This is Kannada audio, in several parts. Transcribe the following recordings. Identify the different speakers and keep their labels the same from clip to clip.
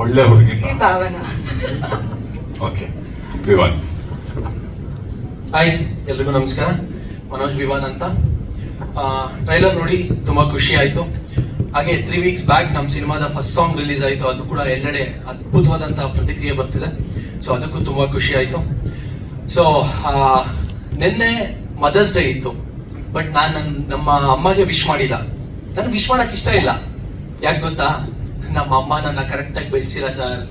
Speaker 1: ಒಳ್ಳೆ ಹುಡುಗಿ.
Speaker 2: ಭಾವನ.
Speaker 1: ಓಕೆ ವಿವಾನ್
Speaker 3: ಹಾಯ್ ಎಲ್ರಿಗೂ ನಮಸ್ಕಾರ. ಮನೋಜ್ ವಿವಾನ್ ಅಂತ. ಟ್ರೈಲರ್ ನೋಡಿ ತುಂಬ ಖುಷಿ ಆಯ್ತು. ಹಾಗೆ ತ್ರೀ ವೀಕ್ಸ್ ಬ್ಯಾಕ್ ನಮ್ಮ ಸಿನಿಮಾದ ಫಸ್ಟ್ ಸಾಂಗ್ ರಿಲೀಸ್ ಆಯಿತು. ಅದು ಕೂಡ ಎಲ್ಲೆಡೆ ಅದ್ಭುತವಾದಂತಹ ಪ್ರತಿಕ್ರಿಯೆ ಬರ್ತಿದೆ. ಸೊ ಅದಕ್ಕೂ ತುಂಬ ಖುಷಿ ಆಯಿತು. ಸೊ ನಿನ್ನೆ ಮದರ್ಸ್ ಡೇ ಇತ್ತು. ಬಟ್ ನಾನು ನನ್ನ ನಮ್ಮ ಅಮ್ಮಗೆ ವಿಶ್ ಮಾಡಿಲ್ಲ. ನನಗೆ ವಿಶ್ ಮಾಡೋಕೆ ಇಷ್ಟ ಇಲ್ಲ. ಯಾಕೆ ಗೊತ್ತಾ? ನಮ್ಮ ಅಮ್ಮ ನನ್ನ ಕರೆಕ್ಟಾಗಿ ಬೆಳೆಸಿಲ್ಲ ಸರ್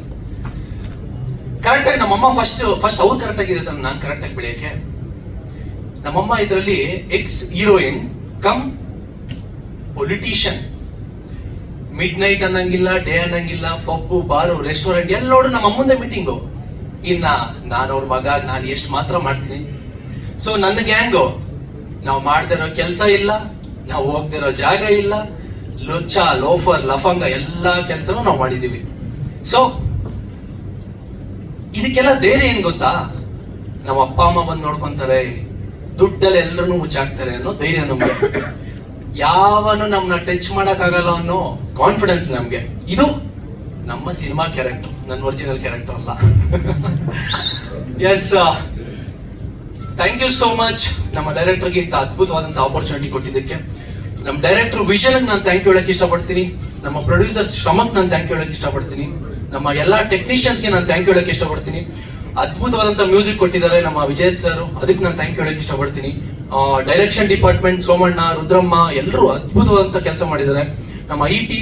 Speaker 3: ಕರೆಕ್ಟಾಗಿ ನಮ್ಮಮ್ಮ ಫಸ್ಟ್ ಫಸ್ಟ್ ಅವ್ರು ಕರೆಕ್ಟಾಗಿ ಇರುತ್ತೆ ನಾನು ಕರೆಕ್ಟಾಗಿ ಬೆಳೆಯೋಕೆ. ನಮ್ಮಮ್ಮ ಇದರಲ್ಲಿ ex heroine cum politician midnight ಅನ್ನಂಗಿಲ್ಲ ಡೇ ಅನ್ನಂಗಿಲ್ಲ ಪಬ್ಬು ಬಾರು ರೆಸ್ಟೋರೆಂಟ್ ಎಲ್ಲ ನೋಡು ನಮ್ಮ ಅಮ್ಮಂದೇ ಮೀಟಿಂಗು ಇನ್ನ ನಾನು ಅವ್ರ ಮಗ, ನಾನು ಎಷ್ಟು ಮಾತ್ರ ಮಾಡ್ತೀನಿ. ಸೊ ನನ್ನ ಗ್ಯಾಂಗು ನಾವು ಮಾಡ್ದಿರೋ ಕೆಲಸ ಇಲ್ಲ, ನಾವು ಹೋಗ್ದಿರೋ ಜಾಗ ಇಲ್ಲ ಲುಚ್ಚ ಲೋಫರ್, ಲಫಂಗ ಎಲ್ಲ ಕೆಲಸನೂ ನಾವು ಮಾಡಿದ್ದೀವಿ. ಸೊ ಇದಕ್ಕೆಲ್ಲ ಧೈರ್ಯ ಏನ್ ಗೊತ್ತಾ? ನಮ್ಮ ಅಪ್ಪ, ಅಮ್ಮ ಬಂದು ನೋಡ್ಕೊಂತಾರೆ, ದುಡ್ಡಲ್ಲಿ ಎಲ್ಲರೂ ಮುಚ್ಚಾಕ್ತಾರೆ ಅನ್ನೋ ಧೈರ್ಯ ನಮ್ಗೆ. ಯಾವನು ನಮ್ನ ಟಚ್ ಆಗಲ್ಲ ಅನ್ನೋ ಕಾನ್ಫಿಡೆನ್ಸ್ ನಮ್ಗೆ. ಇದು ನಮ್ಮ ಸಿನಿಮಾ ಕ್ಯಾರೆಕ್ಟರ್ ನನ್ನ ಒರಿಜಿನಲ್ ಕ್ಯಾರೆಕ್ಟರ್ ಅಲ್ಲ. Yes thank you so much ನಮ್ಮ ಡೈರೆಕ್ಟರ್ಗೆ ಇಂಥ ಅದ್ಭುತವಾದಂಥ ಆಪರ್ಚುನಿಟಿ ಕೊಟ್ಟಿದ್ದಕ್ಕೆ. ನಮ್ಮ ಡೈರೆಕ್ಟರ್ ವಿಷನ್ ನಾನು ಥ್ಯಾಂಕ್ ಯು ಹೇಳಕ್ ಇಷ್ಟಪಡ್ತೀನಿ. ನಮ್ಮ ಪ್ರೊಡ್ಯೂಸರ್ ಶ್ರಮಕ್ ನಾನು ಥ್ಯಾಂಕ್ ಯು ಹೇಳಕ್ ಇಷ್ಟಪಡ್ತೀನಿ. ನಮ್ಮ ಎಲ್ಲ ಟೆಕ್ನಿಷಿಯನ್ಸ್ಗೆ ನಾನು ಥ್ಯಾಂಕ್ ಯು ಹೇಳಕ್ ಇಷ್ಟಪಡ್ತೀನಿ. ಅದ್ಭುತವಾದಂಥ ಮ್ಯೂಸಿಕ್ ಕೊಟ್ಟಿದ್ದಾರೆ ನಮ್ಮ ವಿಜಯ್ ಸರ್ ಅದಕ್ಕೆ ನಾನು ಥ್ಯಾಂಕ್ ಯು ಹೇಳಕ್ ಇಷ್ಟಪಡ್ತೀನಿ. ಡೈರೆಕ್ಷನ್ ಡಿಪಾರ್ಟ್ಮೆಂಟ್ ಸೋಮಣ್ಣ, ರುದ್ರಮ್ಮ ಎಲ್ಲರೂ ಅದ್ಭುತವಾದಂಥ ಕೆಲಸ ಮಾಡಿದ್ದಾರೆ. ನಮ್ಮ ಇ ಪಿ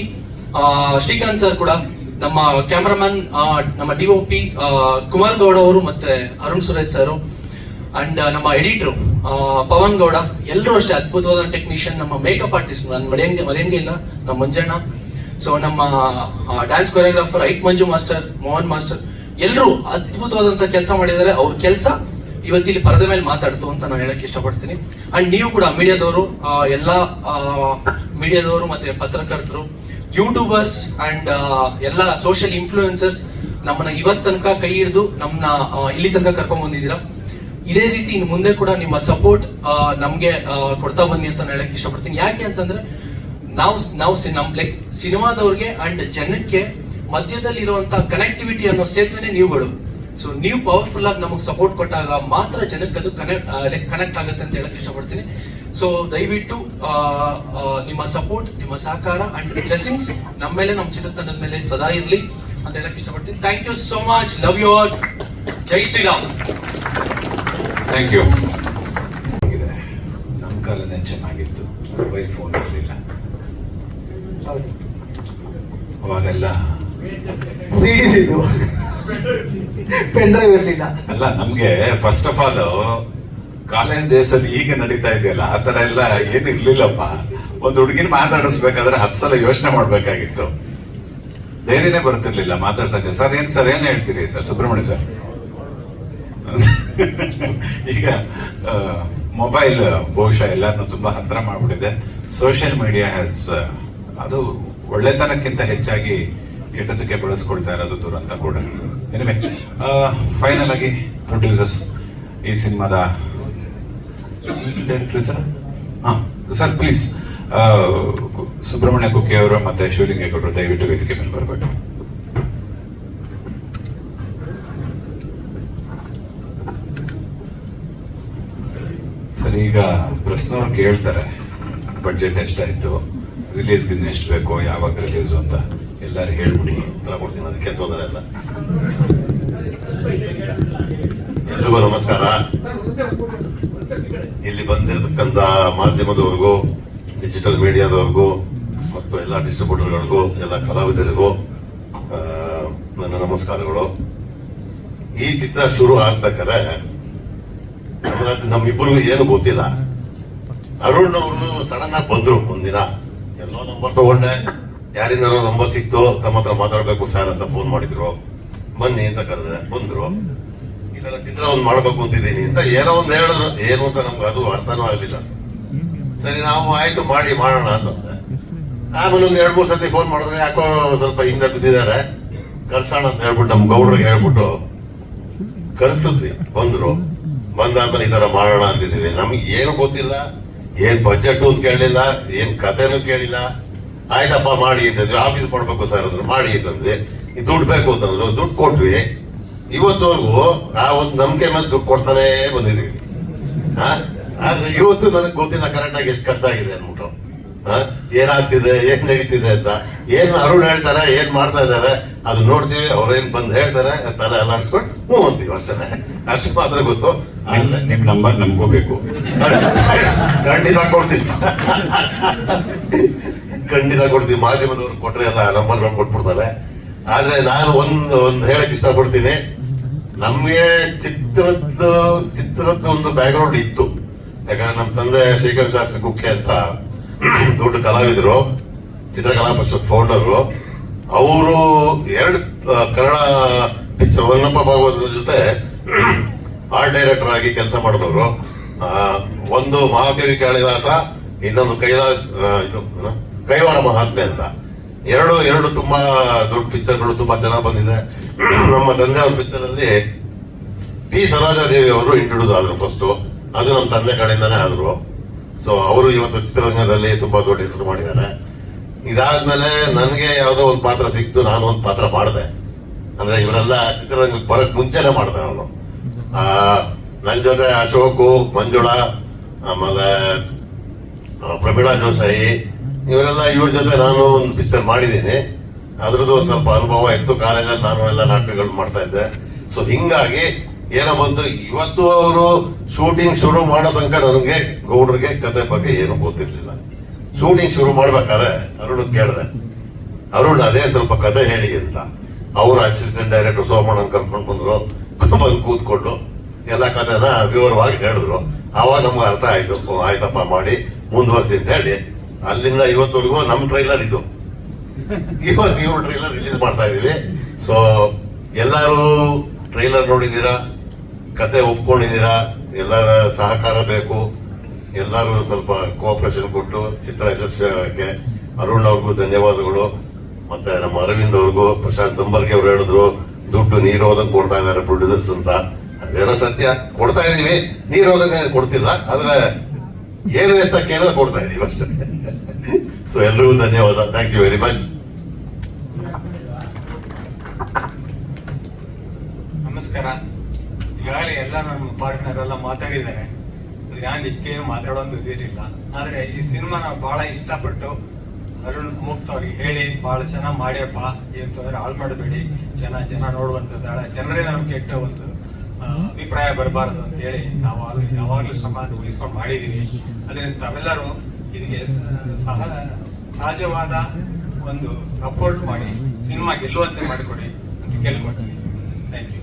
Speaker 3: ಶ್ರೀಕಾಂತ್ ಸರ್ ಕೂಡ, ನಮ್ಮ ಕ್ಯಾಮರಾಮನ್ ನಮ್ಮ D O P Kumar Gowda ಅವರು ಮತ್ತೆ ಅರುಣ್ ಸುರೇಶ್ ಸರ್ ಅಂಡ್ ನಮ್ಮ ಎಡಿಟ್ರು ಪವನ್ ಗೌಡ ಎಲ್ಲರೂ ಅಷ್ಟೇ ಅದ್ಭುತವಾದ ಟೆಕ್ನಿಷಿಯನ್ ನಮ್ಮ ಮೇಕಪ್ ಆರ್ಟಿಸ್ಟ್ ನಾನು ಮರೆಯಂಗೆ ಮರೆಯಂಗೆ ಇಲ್ಲ, ನಮ್ಮ ಮಂಜಣ್ಣ. ಸೊ ನಮ್ಮ ಡ್ಯಾನ್ಸ್ ಕೊರಿಯೋಗ್ರಾಫರ್ ಐಕ್ ಮಂಜು ಮಾಸ್ಟರ್ ಮೋಹನ್ ಮಾಸ್ಟರ್ ಎಲ್ಲರೂ ಅದ್ಭುತವಾದಂಥ ಕೆಲಸ ಮಾಡಿದ್ದಾರೆ. ಅವ್ರ ಕೆಲಸ ಇವತ್ತಿಲ್ಲಿ ಪರದೆ ಮೇಲೆ ಮಾತಾಡ್ತು ಅಂತ ನಾನು ಹೇಳಕ್ ಇಷ್ಟಪಡ್ತೀನಿ. ಅಂಡ್ ನೀವು ಕೂಡ ಮೀಡಿಯಾದವರು ಎಲ್ಲ ಮೀಡಿಯಾದವರು ಮತ್ತೆ ಪತ್ರಕರ್ತರು ಯೂಟ್ಯೂಬರ್ಸ್ ಅಂಡ್ ಎಲ್ಲ ಸೋಷಿಯಲ್ ಇನ್ಫ್ಲೂಯೆನ್ಸರ್ಸ್ ನಮ್ಮನ್ನ ಇವತ್ತು ಕೈ ಹಿಡಿದು ನಮ್ಮನ್ನ ಇಲ್ಲಿ ತನಕ ಕರ್ಕೊಂಡ್ ಬಂದಿದ್ದೀರಾ. ಇದೇ ರೀತಿ ಇನ್ನು ಮುಂದೆ ಕೂಡ ನಿಮ್ಮ ಸಪೋರ್ಟ್ ನಮ್ಗೆ ಕೊಡ್ತಾ ಬನ್ನಿ ಅಂತ ಹೇಳಕ್ ಇಷ್ಟಪಡ್ತೀನಿ. ಯಾಕೆ ಅಂತಂದ್ರೆ, ನಾವು ನಾವು ನಮ್ ಲೈಕ್ ಸಿನಿಮಾದವ್ರಿಗೆ ಅಂಡ್ ಜನಕ್ಕೆ ಮಧ್ಯದಲ್ಲಿ ಇರುವಂತ ಕನೆಕ್ಟಿವಿಟಿ ಅನ್ನೋ ಸೇತುವೆನೇ ನೀವುಗಳು. ಸೊ ನೀವು ಪವರ್ಫುಲ್ ಆಗಿ ನಮಗೆ ಸಪೋರ್ಟ್ ಕೊಟ್ಟಾಗ ಮಾತ್ರ ಜನಕ್ಕೆ ಅದು ಕನೆಕ್ಟ್ ಲೈಕ್ ಕನೆಕ್ಟ್ ಆಗುತ್ತೆ ಅಂತ ಹೇಳಕ್ ಇಷ್ಟಪಡ್ತೀನಿ. ಸೊ ದಯವಿಟ್ಟು ನಿಮ್ಮ ಸಪೋರ್ಟ್ ನಿಮ್ಮ ಸಹಕಾರ ಅಂಡ್ ಬ್ಲೆಸಿಂಗ್ಸ್ ನಮ್ಮ ಮೇಲೆ, ನಮ್ಮ ಚಿತ್ರತಂಡದ ಮೇಲೆ ಸದಾ ಇರಲಿ ಅಂತ ಹೇಳಕ್ ಇಷ್ಟಪಡ್ತೀನಿ. Thank you so much love you all Jai Shriram
Speaker 1: thank you ನಮ್ಮ ಕಾಲನೇ ಚೆನ್ನಾಗಿತ್ತು ಮೊಬೈಲ್ ಫೋನ್ ಇರಲಿಲ್ಲ. ಅವಾಗೆಲ್ಲ
Speaker 4: ಪೆನ್ ಡ್ರೈವ್ ಇರಲಿಲ್ಲ.
Speaker 1: ಅಲ್ಲ ನಮಗೆ first of all college days ಅಲ್ಲಿ ಈಗ ನಡೀತಾ ಇದೆಯಲ್ಲ ಆ ತರ ಎಲ್ಲ ಏನು ಇರ್ಲಿಲ್ಲಪ್ಪ. ಒಂದು ಹುಡುಗಿನ ಮಾತಾಡಿಸ್ಬೇಕಾದ್ರೆ ಹತ್ತು ಸಲ ಯೋಚನೆ ಮಾಡ್ಬೇಕಾಗಿತ್ತು. ಧೈರ್ಯನೇ ಬರ್ತಿರ್ಲಿಲ್ಲ ಮಾತಾಡ್ಸಕ್ಕೆ. ಸರ್ ಏನ್ ಸರ್ ಏನ್ ಹೇಳ್ತೀರಿ ಸರ್? ಸುಬ್ರಹ್ಮಣ್ಯ ಸರ್. ಈಗ ಮೊಬೈಲ್ ಬಹುಶಃ ಎಲ್ಲರನ್ನು ತುಂಬಾ ಹತ್ರ ಮಾಡಿಬಿಟ್ಟಿದೆ. ಸೋಷಿಯಲ್ ಮೀಡಿಯಾ ಹ್ಯಾಸ್ ಅದು ಒಳ್ಳೆತನಕ್ಕಿಂತ ಹೆಚ್ಚಾಗಿ ಕೆಟ್ಟದಕ್ಕೆ ಬಳಸ್ಕೊಳ್ತಾ ಇರೋದು ದುರಂತ ಕೂಡ. ಎನಿವೆ ಫೈನಲ್ ಆಗಿ ಪ್ರೊಡ್ಯೂಸರ್ಸ್ ಈ ಸಿನಿಮಾದ ಸರ್ ಹಾಂ ಸರ್ ಪ್ಲೀಸ್ ಸುಬ್ರಹ್ಮಣ್ಯ ಕುಕ್ಕೆ ಅವರು ಮತ್ತೆ ಶಿವಲಿಂಗೇಗೌಡರು ದಯವಿಟ್ಟು ವೇದಿಕೆ ಮೇಲೆ ಬರಬೇಕು. ಈಗ ಪ್ರಶ್ನವ್ರು ಕೇಳ್ತಾರೆ ಬಡ್ಜೆಟ್ ಎಷ್ಟಾಯ್ತು ರಿಲೀಸ್ಗೆ ಎಷ್ಟು ಬೇಕು, ಯಾವಾಗ ರಿಲೀಸು ಅಂತ. ಎಲ್ಲರೂ ಹೇಳ್ಬಿಡಿ.
Speaker 5: ಉತ್ತರ ಕೊಡ್ತೀನಿ, ಅದಕ್ಕೆ ತೊಂದರೆ ಎಲ್ಲ ಎಲ್ರಿಗೂ ನಮಸ್ಕಾರ. ಇಲ್ಲಿ ಬಂದಿರತಕ್ಕಂತ ಮಾಧ್ಯಮದವ್ರಿಗೂ ಡಿಜಿಟಲ್ ಮೀಡಿಯಾದವ್ರಿಗೂ ಮತ್ತು ಎಲ್ಲ ಡಿಸ್ಟ್ರಿಬ್ಯೂಟರ್ಗಳಿಗೂ ಎಲ್ಲ ಕಲಾವಿದರಿಗೂ ನನ್ನ ನಮಸ್ಕಾರಗಳು. ಈ ಚಿತ್ರ ಶುರು ಆಗ್ಬೇಕಾದ್ರೆ ನಮ್ಮಿಬ್ಬರಿಗೂ ಏನು ಗೊತ್ತಿಲ್ಲ. ಅರುಣ್ ಅವರು ಸಡನ್ ಆಗಿ ಬಂದ್ರು ಒಂದಿನ. ಎಲ್ಲೋ ನಂಬರ್ ತಗೊಂಡೆ. ಯಾರಿಂದ ನಂಬರ್ ಸಿಕ್ತು. ತಮ್ಮ ಹತ್ರ ಮಾತಾಡ್ಬೇಕು ಸರ್ ಅಂತ ಫೋನ್ ಮಾಡಿದ್ರು. ಬನ್ನಿ ಅಂತ ಕರೆದೆ. ಬಂದ್ರು. ಇದೆಲ್ಲ ಚಿತ್ರ ಒಂದು ಮಾಡ್ಬೇಕು ಅಂತಿದ್ದೀನಿ ಅಂತ ಏನೋ ಒಂದು ಹೇಳಿದ್ರು. ಏನು ಅಂತ ನಮ್ಗೆ ಅದು ಅರ್ಥನೂ ಆಗಲಿಲ್ಲ. ಸರಿ, ನಾವು ಆಯ್ತು ಮಾಡಿ ಮಾಡೋಣ ಅಂತಂದೆ ಆಮೇಲೆ ಒಂದ್ ಎರಡು ಮೂರು ಸತಿ ಫೋನ್ ಮಾಡಿದ್ರೆ ಯಾಕೋ ಸ್ವಲ್ಪ ಹಿಂದೆ ಬಿದ್ದಿದ್ದಾರೆ. ಕರ್ಸೋಣ ಅಂತ ಹೇಳ್ಬಿಟ್ಟು ನಮ್ಮ ಗೌಡ್ರಿಗೆ ಹೇಳ್ಬಿಟ್ಟು ಕರ್ಸಿದ್ವಿ. ಬಂದ್ರು. ಬಂದಾದ್ಮೇಲೆ ಈ ತರ ಮಾಡೋಣ ಅಂತಿದ್ದೀವಿ. ನಮ್ಗೆ ಏನು ಗೊತ್ತಿಲ್ಲ, ಏನ್ ಬಜೆಟ್ ಅಂತ ಕೇಳಿಲ್ಲ, ಏನ್ ಕಥೆನೂ ಕೇಳಿಲ್ಲ. ಆಯ್ತಪ್ಪ, ಮಾಡಿ ಅಂತಂದ್ವಿ ಆಫೀಸ್ ಮಾಡಬೇಕು ಸರ್ ಅಂದ್ರು. ಮಾಡಿ ಅಂತಂದ್ವಿ ದುಡ್ಡು ಬೇಕು ಅಂತಂದ್ರು ದುಡ್ಡು ಕೊಟ್ವಿ. ಇವತ್ತವರೆಗೂ ಆ ಒಂದು ನಂಬಿಕೆ ಮೇಲೆ ದುಡ್ಡು ಕೊಡ್ತಾನೆ ಬಂದಿದ್ದೀವಿ? ಆದ್ರೆ ಇವತ್ತು ನನಗೆ ಗೊತ್ತಿಲ್ಲ ಕರೆಕ್ಟ್ ಆಗಿ ಎಷ್ಟು ಖರ್ಚಾಗಿದೆ ಅಂದ್ಬಿಟ್ಟು? ಏನಾಗ್ತಿದೆ, ಏನ್ ನಡೀತಿದೆ ಅಂತ. ಏನ್ ಅರುಣ್ ಹೇಳ್ತಾರೆ, ಏನ್ ಮಾಡ್ತಾ ಇದ್ದಾರೆ ಅದು ನೋಡ್ತೀವಿ. ಅವ್ರೇನ್ ಬಂದು ಹೇಳ್ತಾರೆ, ತಲೆ ಅಲ್ಲಾಡ್ಸ್ಕೊಂಡು ಹ್ಞೂ ಅಂತೀವಿ ಅಷ್ಟೇ. ಅಷ್ಟು ಮಾತ್ರ ಗೊತ್ತು.
Speaker 1: ನಿಮ್ ನಂಬರ್ ನಮಗೂ ಬೇಕು.
Speaker 5: ಖಂಡಿತ ಕೊಡ್ತೀನಿ. ಖಂಡಿತ ಕೊಡ್ತೀನಿ. ಮಾಧ್ಯಮದವ್ರು ಕೊಟ್ರೆ ಎಲ್ಲ ನಂಬರ್ಗಳು ಕೊಟ್ಬಿಡ್ತಾರೆ. ಆದ್ರೆ ನಾನು ಒಂದು ಒಂದು ಹೇಳಕ್ ಇಷ್ಟಪಡ್ತೀನಿ. ನಮ್ಗೆ ಚಿತ್ರದ ಚಿತ್ರದ ಒಂದು ಬ್ಯಾಕ್ಗ್ರೌಂಡ್ ಇತ್ತು. ಯಾಕಂದ್ರೆ ನಮ್ಮ ತಂದೆ ಶ್ರೀಕಂಠ ಶಾಸ್ತ್ರಿ ಕುಕ್ಕೆ ಅಂತ ದೊಡ್ಡ ಕಲಾವಿದರು ಚಿತ್ರಕಲಾ ಪರಿಷತ್ ಫೌಂಡರ್ ಅವರು ಎರಡು ಕನ್ನಡ ಪಿಕ್ಚರ್ ಹೊನ್ನಪ್ಪ ಭಾಗವತದ ಜೊತೆ ಆರ್ಟ್ ಡೈರೆಕ್ಟರ್ ಆಗಿ ಕೆಲಸ ಮಾಡಿದವರು. ಒಂದು ಮಹಾಕವಿ ಕಾಳಿದಾಸ, ಇನ್ನೊಂದು ಕೈಲಾ ಕೈವಾರ ಮಹಾತ್ಮೆ ಅಂತ. ಎರಡು ಎರಡು ತುಂಬಾ ದೊಡ್ಡ ಪಿಕ್ಚರ್ಗಳು ತುಂಬಾ ಚೆನ್ನಾಗಿ ಬಂದಿದೆ. ನಮ್ಮ ತಂದೆ ಅವ್ರ ಪಿಕ್ಚರ್ ಅಲ್ಲಿ ಟಿ. ದೇವಿ ಅವರು ಇಂಟ್ರೊಡ್ಯೂಸ್ ಆದ್ರು ಫಸ್ಟ್ ಅದು ನಮ್ಮ ತಂದೆ ಕಡೆಯಿಂದಾನೇ ಆದ್ರು. ಸೊ ಅವರು ಇವತ್ತು ಚಿತ್ರರಂಗದಲ್ಲಿ ತುಂಬಾ ದೊಡ್ಡ ಹೆಸರು ಮಾಡಿದ್ದಾರೆ. ಇದಾದ್ಮೇಲೆ ನನಗೆ ಯಾವುದೋ ಒಂದು ಪಾತ್ರ ಸಿಕ್ತು, ನಾನು ಒಂದು ಪಾತ್ರ ಮಾಡಿದೆ. ಅಂದ್ರೆ ಇವರೆಲ್ಲ ಚಿತ್ರರಂಗಕ್ಕೆ ಬರಕ್ ಮುಂಚೆನೆ ಅವರು. ಆ ನನ್ನ ಜೊತೆ ಅಶೋಕು, ಮಂಜುಳಾ, ಆಮೇಲೆ ಪ್ರಮೀಳಾ ಜೋಶಾಯಿ ಇವರೆಲ್ಲ ಇವ್ರ ಜೊತೆ ನಾನು ಒಂದು ಪಿಕ್ಚರ್ ಮಾಡಿದ್ದೀನಿ. ಅದ್ರದ್ದು ಒಂದು ಸ್ವಲ್ಪ ಅನುಭವ ಇತ್ತು. ಕಾಲೇಜಲ್ಲಿ ನಾನು ಎಲ್ಲ ನಾಟಕಗಳು ಮಾಡ್ತಾ ಇದ್ದೆ. ಸೊ ಹಿಂಗಾಗಿ ಏನೋ ಬಂದು ಇವತ್ತು ಅವರು ಶೂಟಿಂಗ್ ಶುರು ಮಾಡೋ ತನಕ ನನಗೆ ಗೌಡ್ರಿಗೆ ಕತೆ ಬಗ್ಗೆ ಏನು ಗೊತ್ತಿರ್ಲಿಲ್ಲ. ಶೂಟಿಂಗ್ ಶುರು ಮಾಡ್ಬೇಕಾದ್ರೆ ಅರುಣ್ ಕೇಳಿದೆ, ಅರುಣ್, ಅದೇ ಸ್ವಲ್ಪ ಕತೆ ಹೇಳಿ ಅಂತ. ಅವ್ರ ಅಸಿಸ್ಟೆಂಟ್ ಡೈರೆಕ್ಟರ್ ಸೋಮಣ್ಣ ಕರ್ಕೊಂಡು ಬಂದ್ರು. ಬಂದು ಕೂತ್ಕೊಂಡು ಎಲ್ಲ ಕಥೆನ ವಿವರವಾಗಿ ಹೇಳಿದ್ರು. ಆವಾಗ ನಮ್ಗೆ ಅರ್ಥ ಆಯ್ತು. ಆಯ್ತಪ್ಪ ಮಾಡಿ, ಮುಂದುವರ್ಸಿ ಅಂತ ಹೇಳಿ. ಅಲ್ಲಿಂದ ಇವತ್ತವರೆಗೂ ನಮ್ಮ ಟ್ರೈಲರ್ ಇದು. ಇವತ್ತು ಇವ್ರ ಟ್ರೈಲರ್ ರಿಲೀಸ್ ಮಾಡ್ತಾ ಇದೀವಿ. ಸೊ ಎಲ್ಲರೂ ಟ್ರೈಲರ್ ನೋಡಿದ್ದೀರಾ? ಕತೆ ಒಪ್ಕೊಂಡಿದ್ದೀರಾ? ಎಲ್ಲರ ಸಹಕಾರ ಬೇಕು? ಎಲ್ಲರೂ ಸ್ವಲ್ಪ ಕೋಆಪರೇಷನ್ ಕೊಟ್ಟು ಚಿತ್ರ ಯಶಸ್ವಿ ಆಗಕ್ಕೆ ಅರುಣ್ ಅವ್ರಿಗೂ ಧನ್ಯವಾದಗಳು. ಮತ್ತೆ ನಮ್ಮ ಅರವಿಂದ್ ಅವ್ರಿಗೂ, ಪ್ರಶಾಂತ್ ಸಂಬರ್ಗಿ ಅವ್ರು ಹೇಳಿದ್ರು, ದುಡ್ಡು ನೀರು ಕೊಡ್ತಾ ಇದ್ದಾರೆ ಪ್ರೊಡ್ಯೂಸರ್ಸ್ ಅಂತ. ಅದೇನೋ ಸತ್ಯ. ಕೊಡ್ತಾ ಇದೀವಿ. ನೀರು ಹೋದಂಗೆ ಕೊಡ್ತಿಲ್ಲ. ಆದ್ರೆ ಏನು ಅಂತ ಕೇಳಿದ ಕೊಡ್ತಾ ಇದೀವಿ ಅಷ್ಟೇ. ಸೊ ಎಲ್ರಿಗೂ ಧನ್ಯವಾದ. ಥ್ಯಾಂಕ್ ಯು ವೆರಿ ಮಚ್
Speaker 2: ನಮಸ್ಕಾರ. ಈಗಾಗಲೇ ಎಲ್ಲ ನಮ್ಮ ಪಾರ್ಟ್ನರ್ ಎಲ್ಲ ಮಾತಾಡಿದ್ದಾರೆ. ನಾನು ಹೆಚ್ಚಿಗೆ ಏನು ಮಾತಾಡೋದು ಇದಿರಲಿಲ್ಲ. ಆದರೆ ಈ ಸಿನಿಮಾನ ಬಹಳ ಇಷ್ಟಪಟ್ಟು ಅರುಣ್ ಮುಕ್ತ ಅವ್ರಿಗೆ ಹೇಳಿ ಬಹಳ ಚೆನ್ನಾಗಿ ಮಾಡ್ಯಪ್ಪ ಏನು ತೊಂದರೆ ಹಾಳು ಮಾಡಬೇಡಿ. ಚೆನ್ನಾಗಿ ಜನ ನೋಡುವಂಥದ್ದು ಜನರೇ ನಮ್ಗೆ ಕೆಟ್ಟ ಒಂದು ಅಭಿಪ್ರಾಯ ಬರಬಾರ್ದು ಅಂತ ಹೇಳಿ ನಾವು ಯಾವಾಗಲೂ ಶ್ರಮ ವಹಿಸ್ಕೊಂಡು ಮಾಡಿದ್ದೀವಿ ಅದರಿಂದ ತಾವೆಲ್ಲರೂ ಇದಕ್ಕೆ ಸಹ, ಸಹಜವಾದ ಒಂದು ಸಪೋರ್ಟ್ ಮಾಡಿ, ಸಿನಿಮಾ ಗೆಲ್ಲುವಂತೆ ಮಾಡಿಕೊಡಿ ಅಂತ ಕೇಳ್ಕೊಡ್ತೀನಿ ಥ್ಯಾಂಕ್ ಯು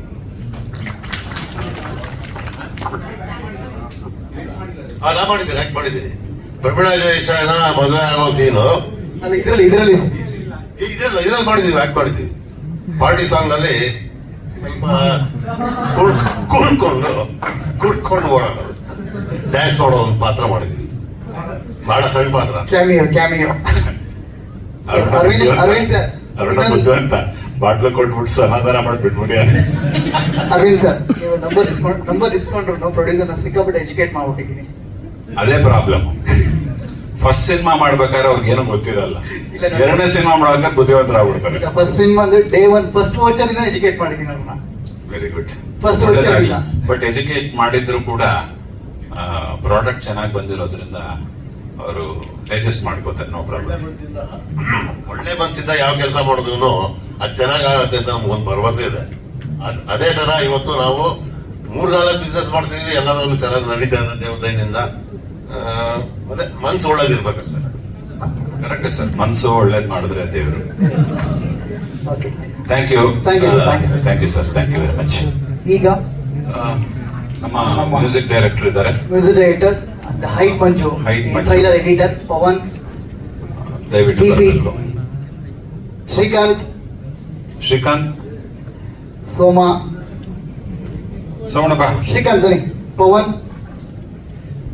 Speaker 5: ನಾ ಮಾಡಿದ್ದೀನಿ, ಯಾಕೆ ಮಾಡಿದ್ದೀನಿ? ಪ್ರಭುಣ ಮೊದಲ ಮದುವೆ ಆಗೋ ಸೀನು
Speaker 4: ಅಲ್ಲ ಇದ್ರಲ್ಲಿ ಇದ್ರಲ್ಲಿ.
Speaker 5: ಇದರಲ್ಲಿ ಇದ್ರಲ್ಲಿ ಮಾಡಿದೀವಿ ಯಾಕೆ ಮಾಡಿದ್ದೀವಿ. ಪಾರ್ಟಿ ಸಾಂಗ್ ಅಲ್ಲಿ ಸ್ವಲ್ಪ ಕುಣ್ಕೊಂಡು ಕುಡ್ಕೊಂಡು ಓಡಾಡೋದು. ಡ್ಯಾನ್ಸ್ ಮಾಡೋ ಒಂದು ಪಾತ್ರ ಮಾಡಿದೀವಿ ಬಹಳ ಸಣ್ಣ ಪಾತ್ರ.
Speaker 4: Cameo cameo Arvind-. Arvind sir,
Speaker 1: Aruna
Speaker 4: ಇನ್ನೊಂದು-
Speaker 1: ಅಂತ. ಬಾಟ್ಲು ಕೊಟ್ಬಿಟ್ಟು ಸಮಾಧಾನ ಮಾಡ್ಬಿಟ್ಬಿಡಿ
Speaker 4: ಅರವಿಂದ್ ಸರ್ ನೀವು ನಂಬರ್ ಇಸ್ಕೊಂಡು ನಂಬರ್ ಇಸ್ಕೊಂಡ್ರು ಪ್ರೊಡ್ಯೂಸರ್ನ ಸಿಕ್ಕಾಪಟ್ಟೆ ಎಜುಕೇಟ್ ಮಾಡ್ಬಿಟ್ಟಿದ್ದೀನಿ.
Speaker 1: ಅದೇ ಪ್ರಾಬ್ಲಮ್ ಫಸ್ಟ್ ಸಿನಿಮಾ ಮಾಡ್ಬೇಕಾದ್ರೆ ಅವ್ರಿಗೇನು ಗೊತ್ತಿರಲ್ಲ. ಎರಡನೇ ಸಿನಿಮಾ ಮಾಡ್ಬೇಕಾದ್ರೆ ಬುದ್ಧಿವಂತರ
Speaker 4: ಆಗ್ಬಿಡ್ತಾರೆ. ಫಸ್ಟ್ ಸಿನಿಮಾ ಅಂದ್ರೆ ಡೇ ಒನ್ ಫಸ್ಟ್ ವೋಚರ್ ಇಂದ ಎಜುಕೇಟ್ ಮಾಡಿದ್ದೀನಿ ಅವ್ರನ್ನ
Speaker 1: ವೆರಿ ಗುಡ್
Speaker 4: ಫಸ್ಟ್ lecture ಇಲ್ಲ.
Speaker 1: ಬಟ್ ಎಜುಕೇಟ್ ಮಾಡಿದ್ರು ಕೂಡ ಪ್ರಾಡಕ್ಟ್ ಚೆನ್ನಾಗಿ ಬಂದಿರೋದ್ರಿಂದ ಅವರು ಡೈಜೆಸ್ಟ್ ಮಾಡ್ಕೋತಾರೆ ನೋ
Speaker 5: ಒಳ್ಳೆ
Speaker 1: ಪ್ರಾಬ್ಲಮ್
Speaker 5: ಒಳ್ಳೆ ಮನ್ಸಿಂದ ಯಾವ ಕೆಲಸ ಮಾಡಿದ್ರು ಅದು ಚೆನ್ನಾಗಾಗತ್ತೆ ಅಂತ ಒಂದು ಭರವಸೆ ಇದೆ. ಅದ್- ಅದೇ ತರ ಇವತ್ತು ನಾವು ಮೂರ್ನಾಲ್ಕು ಬಿಸ್ನೆಸ್ ಮಾಡ್ತಿದೀವಿ ಎಲ್ಲದರಲ್ಲೂ ಚೆನ್ನಾಗಿ ನಡೀತಾ ಇದೆ ದೇವ್ರ ದಯದಿಂದ ಮನ್ಸು ಒಳ್ಳೇದಿರ್ಬೇಕು ಸರ್
Speaker 1: ಕರೆಕ್ಟ್ ಸರ್ ಮನ್ಸು ಒಳ್ಳೇದ್ ಮಾಡಿದ್ರೆ ದೇವರು.
Speaker 4: Okay
Speaker 1: thank you
Speaker 4: thank you sir.
Speaker 1: Thank you sir thank you very much
Speaker 4: ಈಗ?
Speaker 1: ನಮ್ಮ ಮ್ಯೂಸಿಕ್ ಡೈರೆಕ್ಟರ್ ಇದ್ದಾರೆ.
Speaker 4: Music director height Manju. Trailer editor Pavan
Speaker 1: ದಯವಿಟ್ಟು.
Speaker 4: ಶ್ರೀಕಾಂತ್.
Speaker 1: ಶ್ರೀಕಾಂತ್.
Speaker 4: ಸೋಮ.
Speaker 1: ಸೋಮಣ್ಣ ಬಾ.
Speaker 4: ಶ್ರೀಕಾಂತ್ ಪವನ್